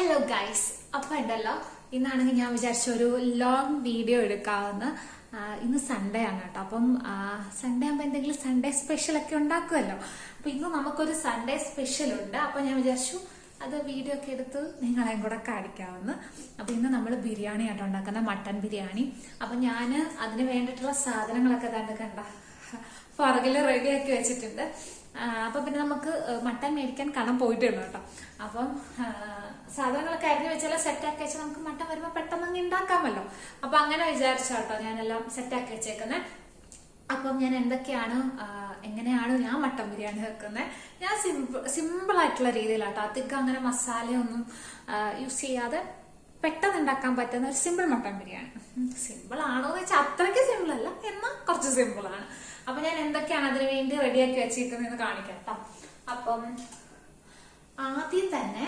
Hello guys അപ്പം ഉണ്ടല്ലോ ഇന്നാണെങ്കിൽ ഞാൻ വിചാരിച്ച ഒരു ലോങ് വീഡിയോ എടുക്കാവുന്ന ഇന്ന് സൺഡേ ആണ് കേട്ടോ. അപ്പം സൺഡേ ആകുമ്പോൾ എന്തെങ്കിലും സൺഡേ സ്പെഷ്യൽ ഒക്കെ ഉണ്ടാക്കുമല്ലോ. അപ്പൊ ഇന്ന് നമുക്കൊരു സൺഡേ സ്പെഷ്യൽ ഉണ്ട്. അപ്പൊ ഞാൻ വിചാരിച്ചു അത് വീഡിയോ ഒക്കെ എടുത്ത് നിങ്ങളെയും കൂടെ കാണിക്കാവുന്ന. അപ്പൊ ഇന്ന് നമ്മൾ ബിരിയാണി ആട്ടോ ഉണ്ടാക്കുന്ന മട്ടൻ ബിരിയാണി. അപ്പൊ ഞാൻ അതിന് വേണ്ടിയിട്ടുള്ള സാധനങ്ങളൊക്കെ കണ്ട് കണ്ട പുറകിൽ റെഡിയാക്കി വെച്ചിട്ടുണ്ട്. അപ്പൊ പിന്നെ നമുക്ക് മട്ടൻ മേടിക്കാൻ കടം പോയിട്ടുണ്ട് കേട്ടോ. അപ്പം സാധനങ്ങളൊക്കെ അരിഞ്ഞു വെച്ചാൽ സെറ്റാക്കി വെച്ചാൽ നമുക്ക് മട്ടൻ വരുമ്പോൾ പെട്ടെന്ന് അങ്ങ് ഉണ്ടാക്കാമല്ലോ അപ്പൊ അങ്ങനെ വിചാരിച്ചാട്ടോ ഞാനെല്ലാം സെറ്റാക്കി വെച്ചേക്കുന്നത് അപ്പം ഞാൻ എന്തൊക്കെയാണ് എങ്ങനെയാണ് ഞാൻ മട്ടൻ ബിരിയാണി വെക്കുന്നത് ഞാൻ സിമ്പിൾ സിമ്പിൾ ആയിട്ടുള്ള രീതിയിലാട്ടോ. അധികം അങ്ങനെ മസാലയൊന്നും യൂസ് ചെയ്യാതെ പെട്ടെന്ന് ഉണ്ടാക്കാൻ പറ്റുന്ന ഒരു സിമ്പിൾ മട്ടൻ ബിരിയാണി. സിമ്പിൾ ആണോ എന്ന് വെച്ചാൽ അത്രയ്ക്ക് സിമ്പിൾ അല്ല എന്നാൽ കുറച്ച് സിമ്പിൾ ആണ്. അപ്പൊ ഞാൻ എന്തൊക്കെയാണ് അതിനു വേണ്ടി റെഡിയാക്കി വെച്ചിരിക്കുന്നതെന്ന് കാണിക്കാം കേട്ടോ അപ്പം ആദ്യം തന്നെ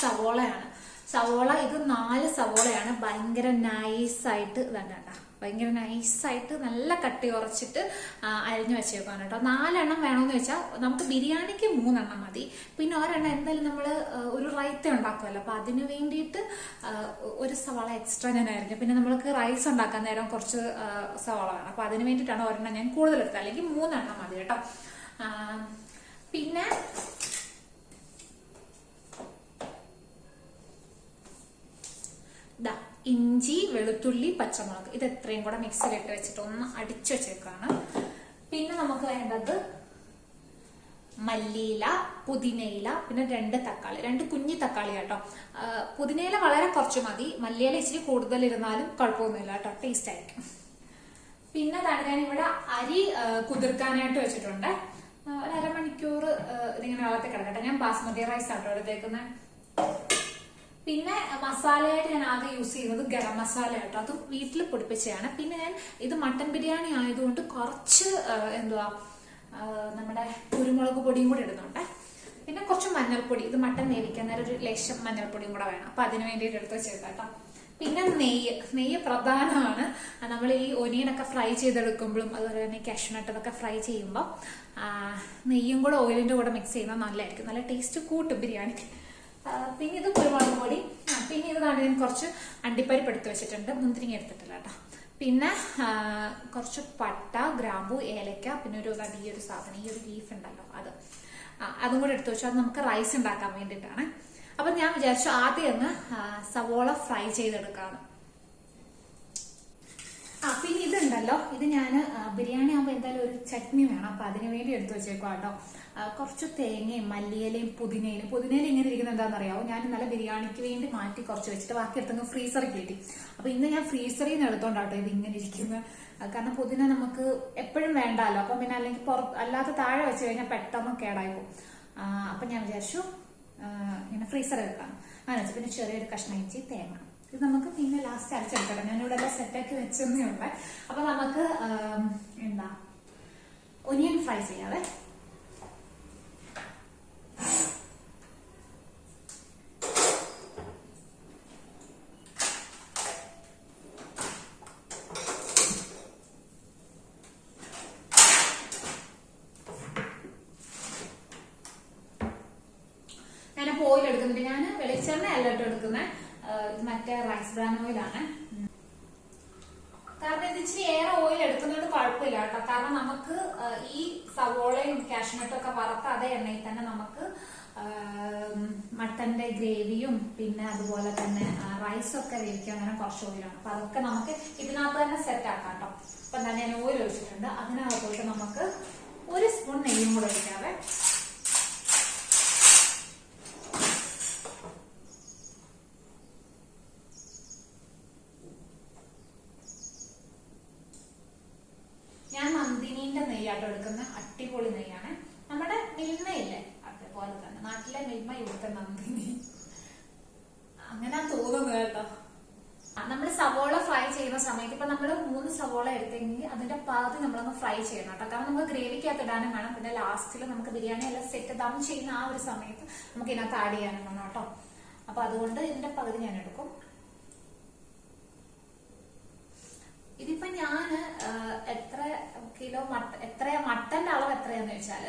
സവോളയാണ്. സവോള ഇത് നാല് സവോളയാണ്. ഭയങ്കര നൈസായിട്ട് ആയിട്ട് കേട്ടോ ഭയങ്കര നൈസായിട്ട് നല്ല കട്ടി ഉറച്ചിട്ട് അരിഞ്ഞു വെച്ചേക്കാണ് കേട്ടോ. നാലെണ്ണം വേണമെന്ന് വെച്ചാൽ നമുക്ക് ബിരിയാണിക്ക് മൂന്നെണ്ണം മതി. പിന്നെ ഒരെണ്ണം എന്തായാലും നമ്മൾ ഒരു റൈത്ത ഉണ്ടാക്കുമല്ലോ അപ്പൊ അതിന് വേണ്ടിയിട്ട് ഒരു സവാള എക്സ്ട്രാ ഞാൻ അരിഞ്ഞു. പിന്നെ നമ്മൾക്ക് റൈസ് ഉണ്ടാക്കാൻ നേരം കുറച്ച് സവാള വേണം. അപ്പൊ അതിന് വേണ്ടിയിട്ടാണ് ഒരെണ്ണം ഞാൻ കൂടുതൽ എടുത്തത്. അല്ലെങ്കിൽ മൂന്നെണ്ണം മതി കേട്ടോ. പിന്നെ ദാ ഇഞ്ചി വെളുത്തുള്ളി പച്ചമുളക്. ഇത് എത്രയും കൂടെ മിക്സിയിലിട്ട് വെച്ചിട്ട് ഒന്ന് അടിച്ചു വെച്ചേക്കാണ്. പിന്നെ നമുക്ക് വേണ്ടത് മല്ലിയില പുതിനയില പിന്നെ രണ്ട് തക്കാളി. രണ്ട് കുഞ്ഞു തക്കാളി കേട്ടോ. പുതിനയില വളരെ കുറച്ച് മതി. മല്ലിയില ഇച്ചിരി കൂടുതൽ ഇരുന്നാലും കുഴപ്പമൊന്നുമില്ല കേട്ടോ. ടേസ്റ്റ് ആയിരിക്കും. പിന്നെ ഞാൻ ഇവിടെ അരി കുതിർക്കാനായിട്ട് വെച്ചിട്ടുണ്ട്. ഒരു അരമണിക്കൂർ ഇതിങ്ങനെ വളർത്തി കിടക്കട്ടെ. ഞാൻ ബാസ്മതി റൈസ് ആട്ടോ എടുത്തേക്കുന്നത് പിന്നെ മസാലയായിട്ട് ഞാൻ ആകെ യൂസ് ചെയ്യുന്നത് ഗരം മസാല കേട്ടോ അത് വീട്ടിൽ പൊടിപ്പിച്ചതാണ് പിന്നെ ഞാൻ ഇത് മട്ടൻ ബിരിയാണി ആയതുകൊണ്ട് കുറച്ച് എന്തുവാ നമ്മുടെ കുരുമുളക് പൊടിയും കൂടി ഇടുന്നുണ്ട്. പിന്നെ കുറച്ച് മഞ്ഞൾപ്പൊടി. ഇത് മട്ടൻ വേവിക്കാൻ നേരം ഒരു ലക്ഷം മഞ്ഞൾപ്പൊടിയും കൂടെ വേണം. അപ്പൊ അതിന് വേണ്ടിയിട്ട് എടുത്ത് വെച്ചേക്കാം കേട്ടോ. പിന്നെ നെയ്യ്. നെയ്യ് പ്രധാനമാണ്. നമ്മൾ ഈ ഒനിയനൊക്കെ ഫ്രൈ ചെയ്തെടുക്കുമ്പോഴും അതുപോലെ തന്നെ കാഷ്നട്ട് ഫ്രൈ ചെയ്യുമ്പോൾ നെയ്യും കൂടെ ഓയിലിന്റെ കൂടെ മിക്സ് ചെയ്യുന്നത് നല്ലതായിരിക്കും. നല്ല ടേസ്റ്റ് കൂട്ടും ബിരിയാണിക്ക്. പിന്നെ ഇത് കുരുമുളക് പൊടി. പിന്നെ ഇത് കണ്ട് ഞാൻ കുറച്ച് അണ്ടിപ്പരിപ്പ് എടുത്ത് വെച്ചിട്ടുണ്ട്. മുന്തിരിങ്ങ എടുത്തിട്ടില്ല കേട്ടോ. പിന്നെ കുറച്ച് പട്ട ഗ്രാമ്പു ഏലക്ക പിന്നെ ഒരു ഈ ഒരു സാധനം ഈ ഒരു ലീഫ് ഉണ്ടല്ലോ അത്. അതും കൂടെ എടുത്തു വെച്ചു. അത് നമുക്ക് റൈസ് ഉണ്ടാക്കാൻ വേണ്ടിയിട്ടാണ്. അപ്പൊ ഞാൻ വിചാരിച്ചു ആദ്യം ഒന്ന് സവോള ഫ്രൈ ചെയ്തെടുക്കാന്ന്. ആ പിന്നെ ഇതുണ്ടല്ലോ. ഇത് ഞാൻ ബിരിയാണി ആകുമ്പോൾ എന്തായാലും ഒരു ചട്നി വേണം. അപ്പൊ അതിന് വേണ്ടി എടുത്തു വെച്ചേക്കും കേട്ടോ കുറച്ച് തേങ്ങയും മല്ലിയിലയും പുതിനയിലും. പുതിനയില ഇങ്ങനെ ഇരിക്കുന്നത് എന്താണെന്ന് അറിയാമോ ഞാൻ നല്ല ബിരിയാണിക്ക് വേണ്ടി മാറ്റി കുറച്ച് വെച്ചിട്ട് ബാക്കി എടുത്തങ്ങ് ഫ്രീസറിൽ കയറ്റി അപ്പൊ ഇന്ന് ഞാൻ ഫ്രീസറിൽ നിന്ന് എടുത്തോണ്ടാട്ടോ ഇത് ഇങ്ങനെ ഇരിക്കുന്നത് കാരണം പുതിന നമുക്ക് എപ്പോഴും വേണ്ടല്ലോ. അപ്പം പിന്നെ അല്ലെങ്കിൽ പുറത്ത് താഴെ വെച്ച് കഴിഞ്ഞാൽ പെട്ടെന്ന് കേടായി പോകും. അപ്പൊ ഞാൻ വിചാരിച്ചു ഇങ്ങനെ ഫ്രീസറിൽ വെക്കാം. അങ്ങനെ വെച്ചാൽ പിന്നെ ചെറിയൊരു കഷ്ണം ഇഞ്ചി തേങ്ങ. ഇത് നമുക്ക് പിന്നെ ലാസ്റ്റ് അരച്ചെടുക്കണം ഞാൻ ഇവിടെ എല്ലാം സെറ്റാക്കി വെച്ചെന്നേ ഉള്ളേ. അപ്പൊ നമുക്ക് എന്താ ഒനിയൻ ഫ്രൈ ചെയ്യാവേ ഞാനിപ്പോ ഓയിൽ എടുക്കുന്നുണ്ട് ഞാൻ വെളിച്ചെണ്ണ അല്ല കേട്ടോ എടുക്കുന്നത് ഇത് മറ്റേ റൈസ് ബ്രാൻ ഓയിലാണ് കാരണം ഇത് ഇച്ചിരി ഏറെ ഓയിൽ എടുക്കുന്നതുകൊണ്ട് കുഴപ്പമില്ല കേട്ടോ കാരണം നമുക്ക് ആ, ഈ സവോളയും കാഷ്നട്ടും ഒക്കെ വറുത്ത അതേ എണ്ണയിൽ തന്നെ നമുക്ക് മട്ടന്റെ ഗ്രേവിയും പിന്നെ അതുപോലെ തന്നെ റൈസും ഒക്കെ വേവിക്കാൻ അങ്ങനെ കുറച്ച് ഓയിലാണ്. അപ്പൊ അതൊക്കെ നമുക്ക് ഇതിനകത്ത് തന്നെ സെറ്റ് ആക്കാം കേട്ടോ അപ്പൊ തന്നെ ഞാൻ ഓയിൽ ഒഴിച്ചിട്ടുണ്ട്. അതിനകത്തോട്ട് നമുക്ക് ഒരു സ്പൂൺ നെയ്യും കൂടെ ഒഴിക്കാവേ. ഞാൻ നന്ദിനീന്റെ നെയ്യാട്ടോ എടുക്കുന്ന അടിപൊളി നെയ്യാണ്. മിൽമയില്ലേ അതേപോലെ തന്നെ. നാട്ടിലെ മിൽമ ഇവിടുത്തെ നന്ദിനി. അങ്ങനെ തോന്നുന്നു കേട്ടോ. നമ്മൾ സവോള ഫ്രൈ ചെയ്യുന്ന സമയത്ത് ഇപ്പൊ നമ്മൾ മൂന്ന് സവോള എടുത്തെങ്കിൽ അതിന്റെ പാതി നമ്മളൊന്ന് ഫ്രൈ ചെയ്യണം കേട്ടോ. കാരണം നമുക്ക് ഗ്രേവിക്കകത്ത് ഇടാനും വേണം. പിന്നെ ലാസ്റ്റിൽ നമുക്ക് ബിരിയാണി എല്ലാം സെറ്റ് ദം ചെയ്യുന്ന ആ ഒരു സമയത്ത് നമുക്ക് ഇതിനകത്ത് ആഡ് ചെയ്യാനും വേണം കേട്ടോ. അപ്പൊ അതുകൊണ്ട് ഇതിന്റെ പകുതി ഞാൻ എടുക്കും. ഇതിപ്പോ ഞാൻ എത്ര കിലോ മട്ട എത്ര മട്ടന്റെ അളവ് എത്രയാന്ന് വെച്ചാൽ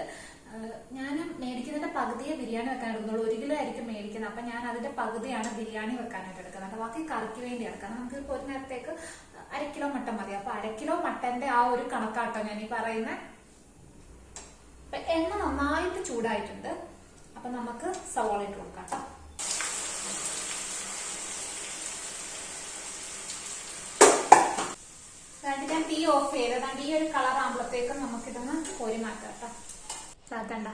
ഞാൻ മേടിക്കുന്നതിന്റെ പകുതിയെ ബിരിയാണി വെക്കാൻ എടുക്കുന്നുള്ളൂ. ഒരു കിലോ ആയിരിക്കും മേടിക്കുന്നത്. അപ്പൊ ഞാൻ അതിന്റെ പകുതിയാണ് ബിരിയാണി വെക്കാനായിട്ട് എടുക്കുന്നത്. ബാക്കി കറിക്ക് വേണ്ടി കാരണം നമുക്ക് ഇപ്പോൾ ഒരു നേരത്തേക്ക് അര കിലോ മട്ടൻ മതി. അപ്പൊ അര കിലോ മട്ടന്റെ ആ ഒരു കണക്കാട്ടോ ഞാൻ ഈ പറയുന്നത് അപ്പൊ എണ്ണ നന്നായിട്ട് ചൂടായിട്ടുണ്ട്. അപ്പൊ നമുക്ക് സവോള ഇട്ട് കൊടുക്കാം കേട്ടോ. ഞാൻ തീ ഓഫ് ചെയ്ത് ഈ ഒരു കളർ ആകുമ്പോഴത്തേക്കും നമുക്കിതൊന്ന് കോരി മാറ്റാം കേട്ടോ. അതാക്കണ്ട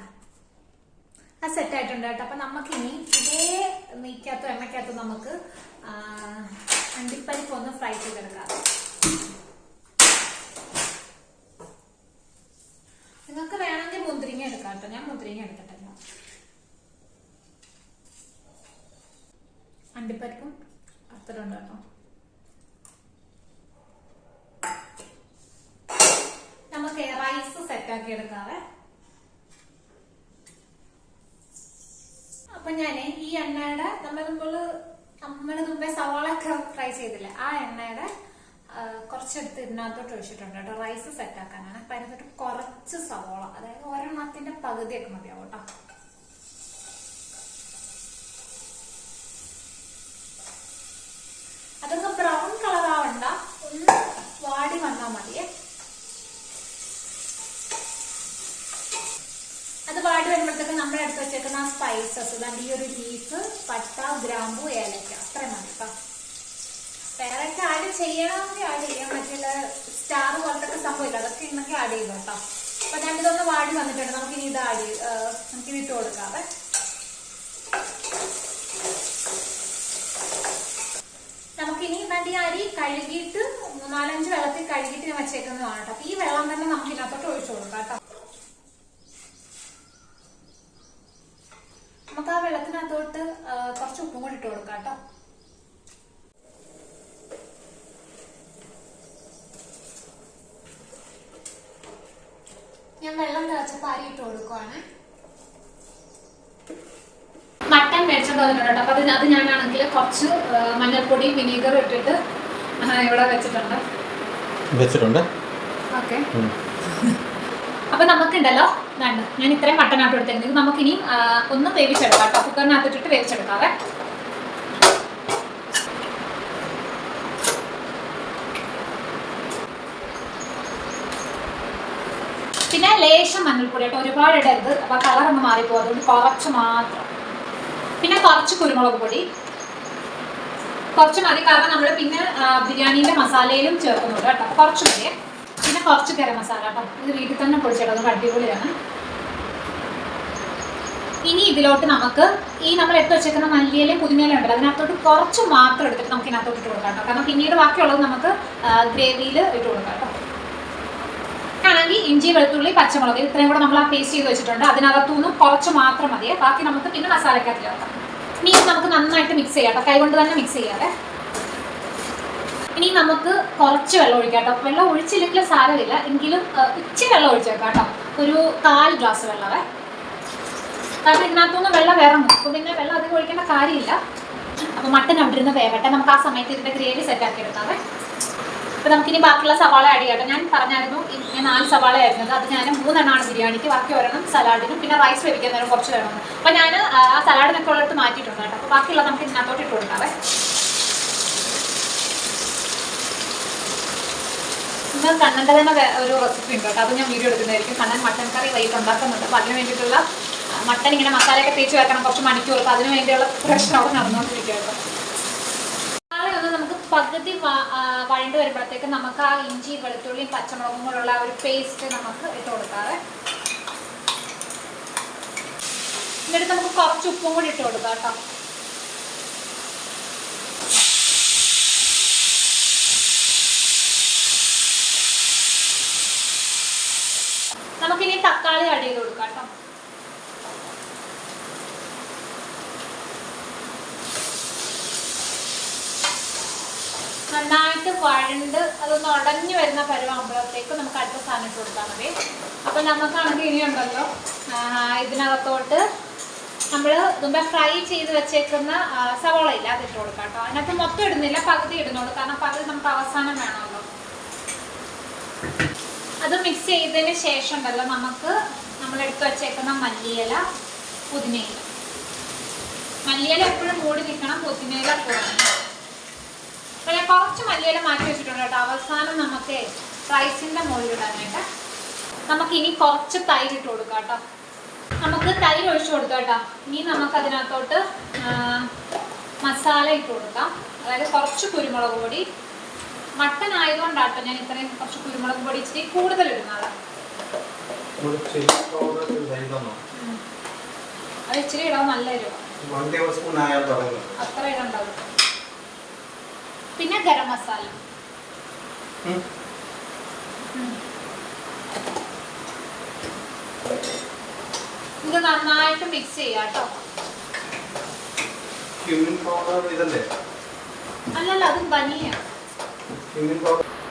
ആ സെറ്റ് ആയിട്ടുണ്ട് കേട്ടോ. അപ്പൊ നമുക്ക് ഇനി ഇതേ നീക്കാത്തോ എണ്ണക്കകത്തോ നമുക്ക് അണ്ടിപ്പരിപ്പ് ഒന്ന് ഫ്രൈ ചെയ്തെടുക്കാം. നിങ്ങൾക്ക് വേണമെങ്കിൽ മുന്തിരിങ്ങ എടുക്കാം കേട്ടോ. ഞാൻ മുന്തിരിങ്ങ എടുത്തിട്ടില്ല. അണ്ടിപ്പരിപ്പും അത്രയുണ്ട് കേട്ടോ. നമുക്ക് റൈസ് സെറ്റാക്കി എടുക്കാവേ. അപ്പൊ ഞാൻ ഈ എണ്ണയുടെ നമ്മൾ നമ്മൾ മുമ്പേ സവാള ഒക്കെ ഫ്രൈ ചെയ്തില്ല ആ എണ്ണയുടെ കുറച്ചെടുത്ത് ഇതിനകത്തോട്ട് ഒഴിച്ചിട്ടുണ്ട് കേട്ടോ. റൈസ് സെറ്റ് ആക്കാനാണ്. അപ്പൊ അതിനകത്തോട്ട് കുറച്ച് സവാള അതായത് ഒരെണ്ണത്തിന്റെ പകുതിയൊക്കെ മതിയാവും കേട്ടോ. അതൊന്ന് ബ്രൗൺ കളർ ആവണ്ട. ഒന്ന് വാടി വന്നാൽ മതിയേ അത് വാടി വരുമ്പോഴത്തേക്ക് നമ്മൾ എടുത്ത് വെച്ചേക്കുന്ന ആ സ്പൈസസ് അതായത് ഈ ഒരു ലീഫ് പട്ട ഗ്രാമ്പു ഏലക്ക. അത്രയും മതി കേട്ടോ ഒക്കെ ആഡ് ചെയ്യണമെങ്കിൽ ആഡ് ചെയ്യാം. മറ്റുള്ള സ്റ്റാർ പോലത്തെ സംഭവമില്ല. അതൊക്കെ ഉണ്ടെങ്കിൽ ആഡ് ചെയ്തു കേട്ടോ അപ്പൊ ഞാൻ ഇതൊന്ന് വാടി വന്നിട്ടുണ്ട്. നമുക്ക് ഇനി ഇത് ആഡ് നമുക്ക് ഇട്ട് കൊടുക്കാവേ നമുക്കിനി ഇതാണ്ട് ഈ അരി കഴുകിയിട്ട് നാലഞ്ച് വെള്ളത്തിൽ കഴുകിയിട്ട് വെച്ചേക്കുന്നതാണ് കേട്ടോ അപ്പൊ ഈ വെള്ളം തന്നെ നമുക്ക് ഇതിനകത്തോട്ട് ഒഴിച്ചു കൊടുക്കാം കേട്ടോ നമുക്ക് ആ വെള്ളത്തിനകത്തോട്ട് കുറച്ച് ഉപ്പും കൂടി ഇട്ട് കൊടുക്കാം കേട്ടോ. ഞാൻ വെള്ളം തിളച്ചപ്പോൾ അരി ഇട്ട് കൊടുക്കുവാണ്. മട്ടൻ മേടിച്ചോണ്ട് വന്നിട്ടുണ്ട് കേട്ടോ. അപ്പൊ അത് ഞാനാണെങ്കിൽ കുറച്ച് മഞ്ഞൾപ്പൊടി വിനീഗർ ഇട്ടിട്ട് ഇവിടെ വെച്ചിട്ടുണ്ട്. വെച്ചിട്ടുണ്ട്. ഓക്കെ. അപ്പൊ നമുക്കുണ്ടല്ലോ വേണ്ട ഞാൻ ഇത്രയും ഇത് നമുക്ക് ഇനി ഒന്ന് വേവിച്ചെടുക്കാം കേട്ടോ. കുക്കറിനകത്തിട്ടിട്ട് വേവിച്ചെടുക്കാവേ. പിന്നെ ലേശം മഞ്ഞൾപ്പൊടി കേട്ടോ. ഒരുപാട് ഇടരുത്. അപ്പൊ കളർ ഒന്ന് മാറിപ്പോകും അതുകൊണ്ട് കുറച്ച് മാത്രം. പിന്നെ കുറച്ച് കുരുമുളക് പൊടി. കുറച്ച് മതി. കാരണം നമ്മൾ പിന്നെ ബിരിയാണിന്റെ മസാലയിലും ചേർക്കുന്നുണ്ട് കേട്ടോ. കുറച്ച് മതിയേ കുറച്ച് ഗരം മസാല ഇത് വീട്ടിൽ തന്നെ പൊടിച്ചെടുക്കുന്നത് അടിപൊളിയാണ്. ഇനി ഇതിലോട്ട് നമുക്ക് ഈ നമ്മൾ എടുത്ത് വെച്ചേക്കുന്ന മല്ലിയിലും പുതിനയിലും ഉണ്ടല്ലോ അതിനകത്തോട്ട് കുറച്ച് മാത്രം എടുത്തിട്ട് നമുക്ക് ഇതിനകത്തോട്ട് ഇട്ട് കൊടുക്കാം കേട്ടോ. കാരണം പിന്നീട് ബാക്കിയുള്ളത് നമുക്ക് ഗ്രേവിയിൽ ഇട്ട് കൊടുക്കാം കേട്ടോ. ആണെങ്കിൽ ഇഞ്ചി വെളുത്തുള്ളി പച്ചമുളക് ഇത് ഇത്രയും കൂടെ നമ്മൾ ആ പേസ്റ്റ് ചെയ്ത് വെച്ചിട്ടുണ്ട്. അതിനകത്തുനിന്നും കുറച്ച് മാത്രം മതിയെ ബാക്കി നമുക്ക് പിന്നെ മസാലക്കകത്ത് ചേർക്കാം. ഇത് നമുക്ക് നന്നായിട്ട് മിക്സ് ചെയ്യാം കൈ കൊണ്ട് തന്നെ മിക്സ് ചെയ്യാതെ ഇനി നമുക്ക് കുറച്ച് വെള്ളം ഒഴിക്കാം കേട്ടോ. വെള്ളം ഒഴിച്ചില്ലെങ്കിൽ സാരമില്ല. എങ്കിലും ഇച്ചിരി വെള്ളം ഒഴിച്ചേക്കാം കേട്ടോ. ഒരു കാൽ ഗ്ലാസ് വെള്ളമേ. കാരണം ഇതിനകത്തുനിന്ന് വെള്ളം ഇറങ്ങും അപ്പൊ പിന്നെ വെള്ളം അധികം ഒഴിക്കേണ്ട കാര്യമില്ല. അപ്പൊ മട്ടൻ അവിടെ വേവട്ടെ. നമുക്ക് ആ സമയത്ത് ഇതിന്റെ ഗ്രേവി സെറ്റ് ആക്കി എടുക്കാവേ. അപ്പൊ നമുക്കിനി ബാക്കിയുള്ള സവാള ആഡ് ചെയ്യാം ഞാൻ പറഞ്ഞായിരുന്നു ഞാൻ നാല് സവാള ആയിരുന്നത്. അത് ഞാൻ മൂന്നെണ്ണമാണ് ബിരിയാണിക്ക് ബാക്കി ഒരെണ്ണം സലാഡിനും പിന്നെ റൈസ് വേവിക്കാൻ കുറച്ച് വേണം. അപ്പൊ ഞാൻ ആ സലാഡിനൊക്കെ ഉള്ളിടത്ത് മാറ്റിയിട്ടുണ്ട് കേട്ടോ. അപ്പൊ ബാക്കിയുള്ള നമുക്ക് ഇതിനകത്തോട്ട് ഇട്ട് ഇന്ന് കണ്ണന്റെ തന്നെ ഒരു റെസിപ്പി ഉണ്ട് കേട്ടോ. അത് ഞാൻ വീഡിയോ എടുക്കുന്നതായിരിക്കും. കണ്ണൻ മട്ടൻ കറി വൈകിട്ട് ഉണ്ടാക്കുന്നുണ്ട്. അപ്പം അതിന് വേണ്ടിയിട്ടുള്ള മട്ടൻ ഇങ്ങനെ മസാലയൊക്കെ തേച്ച് വെക്കണം കുറച്ച് മണിക്കൂർ. അപ്പം അതിന് വേണ്ടിയുള്ള പ്രശ്നം അവിടെ നടന്നുകൊണ്ടിരിക്കുക കേട്ടോ. ഒന്ന് നമുക്ക് പകുതി വഴണ്ട് വരുമ്പോഴത്തേക്ക് നമുക്ക് ആ ഇഞ്ചി വെളുത്തുള്ളിയും പച്ചമുളകും കൂടെയുള്ള ഒരു പേസ്റ്റ് നമുക്ക് ഇട്ട് കൊടുക്കാറ് എന്നിട്ട് നമുക്ക് കുറച്ച് ഉപ്പും കൂടി ഇട്ട് കൊടുക്കാം കേട്ടോ. നമുക്കിനി തക്കാളി ആഡ് ചെയ്ത് കൊടുക്കാം കേട്ടോ. നന്നായിട്ട് വഴണ്ട് അതൊന്ന് ഉടഞ്ഞു വരുന്ന പരുവാകുമ്പോഴത്തേക്ക് നമുക്ക് അടുത്ത സാധനം ഇട്ട് കൊടുത്താൽ മതി. അപ്പൊ നമുക്കാണെങ്കിൽ ഇനി ഉണ്ടല്ലോ ആ, ഇതിനകത്തോട്ട് നമ്മൾ മുമ്പേ ഫ്രൈ ചെയ്ത് വെച്ചേക്കുന്ന സവോള ഇല്ല ഇട്ട് കൊടുക്കാം കേട്ടോ. അതിനകത്ത് മൊത്തം ഇടുന്നില്ല പകുതി ഇടുന്നുള്ളൂ. കാരണം പകുതി നമുക്ക് അവസാനം വേണമല്ലോ. അത് മിക്സ് ചെയ്തതിന് ശേഷം ഉണ്ടല്ലോ നമുക്ക് നമ്മൾ എടുത്തു വെച്ചേക്കുന്ന മല്ലിയില പുതിനയില. മല്ലിയില എപ്പോഴും മൂടി നിൽക്കണം പുതിനയില പോകണം അപ്പൊ ഞാൻ കുറച്ച് മല്ലിയില മാറ്റി വെച്ചിട്ടുണ്ട് കേട്ടോ. അവസാനം നമുക്ക് റൈസിന്റെ മുകളിൽ ഇടാനായിട്ട്. നമുക്ക് ഇനി കുറച്ച് തൈര് ഇട്ട് കൊടുക്കാം കേട്ടോ. നമുക്ക് തൈര് ഒഴിച്ചു കൊടുക്കാം കേട്ടോ. ഇനി നമുക്ക് അതിനകത്തോട്ട് മസാല ഇട്ട് കൊടുക്കാം. അതായത് കുറച്ച് കുരുമുളക് പൊടി മട്ടൻ ആയതുകൊണ്ടാട്ടോ ഞാൻ ഇത്രയും കുറച്ച് കുരുമുളക് പൊടി ഇച്ചിരി കൂടുതൽ ഇടുന്നത്. അത് ഇച്ചിരി ഇടാൻ നല്ല അത്ര ഇടണ്ടാവും. പിന്നെ ഗരം മസാല. ഇത് നന്നായിട്ട് മിക്സ് ചെയ്യാട്ടോ അല്ലല്ല അതും ബനിയാണ്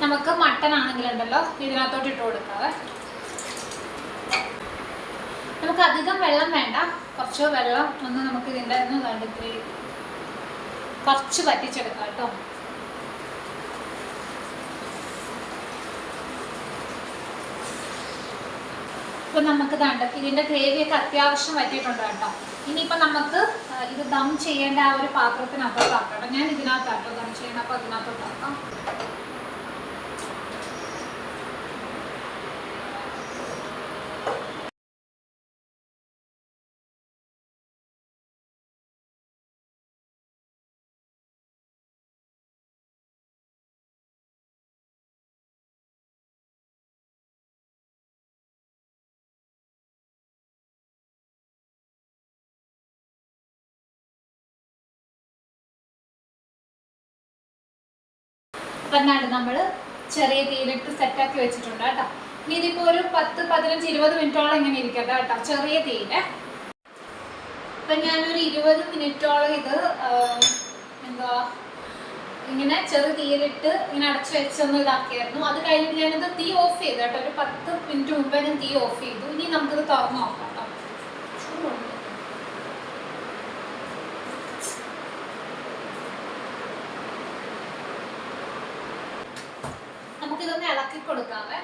നമുക്ക് മട്ടൻ ആണെങ്കിലുണ്ടല്ലോ ഇതിനകത്തോട്ട് ഇട്ട് കൊടുക്കാവേ. നമുക്ക് അധികം വെള്ളം വേണ്ട. കുറച്ച് വെള്ളം ഒന്ന് നമുക്ക് ഇതിന്റെ ഒന്ന് കുറച്ച് വറ്റിച്ചെടുക്കാം കേട്ടോ. ഇപ്പൊ നമുക്ക് കണ്ട് ഇതിന്റെ ഗ്രേവിയൊക്കെ അത്യാവശ്യം വറ്റിയിട്ടുണ്ട് കേട്ടോ. ഇനിയിപ്പോൾ നമുക്ക് ഇത് ദം ചെയ്യേണ്ട ആ ഒരു പാത്രത്തിനകത്തോട്ട് ആക്കാം ഞാൻ ഇതിനകത്താട്ടോ ദം ചെയ്യണം അപ്പൊ അതിനകത്തോട്ട് ആക്കാം നമ്മൾ ചെറിയ തീയിലിട്ട് സെറ്റാക്കി വെച്ചിട്ടുണ്ട് കേട്ടോ. ഇനി ഇതിപ്പോ ഒരു പത്ത് പതിനഞ്ച് ഇരുപത് മിനിറ്റോളം ഇങ്ങനെ ഇരിക്കട്ടെ കേട്ടോ ചെറിയ തീയിൽ. അപ്പൊ ഞാനൊരു ഇരുപത് മിനിറ്റോളം ഇത് എന്താ ഇങ്ങനെ ചെറു തീയിലിട്ട് ഇങ്ങനെ അടച്ചു വെച്ചൊന്ന് ഇതാക്കിയായിരുന്നു. അത് കഴിഞ്ഞിട്ട് ഞാനിത് തീ ഓഫ് ചെയ്തു കേട്ടോ. ഒരു പത്ത് മിനിറ്റ് മുമ്പേ ഞാൻ തീ ഓഫ് ചെയ്തു. ഇനി നമുക്കിത് തുറന്നു നോക്കാം കേട്ടോ ചൂടുണ്ട്. നമുക്കിതൊന്ന് ഇളക്കി കൊടുക്കാവേ.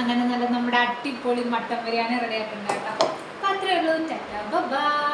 അങ്ങനെ നല്ല നമ്മുടെ അടിപൊളി മട്ടൻ ബിരിയാണി റെഡി ആയിട്ടുണ്ട് കേട്ടോ. അപ്പൊ അത്രേ ഉള്ളൂ. ബൈ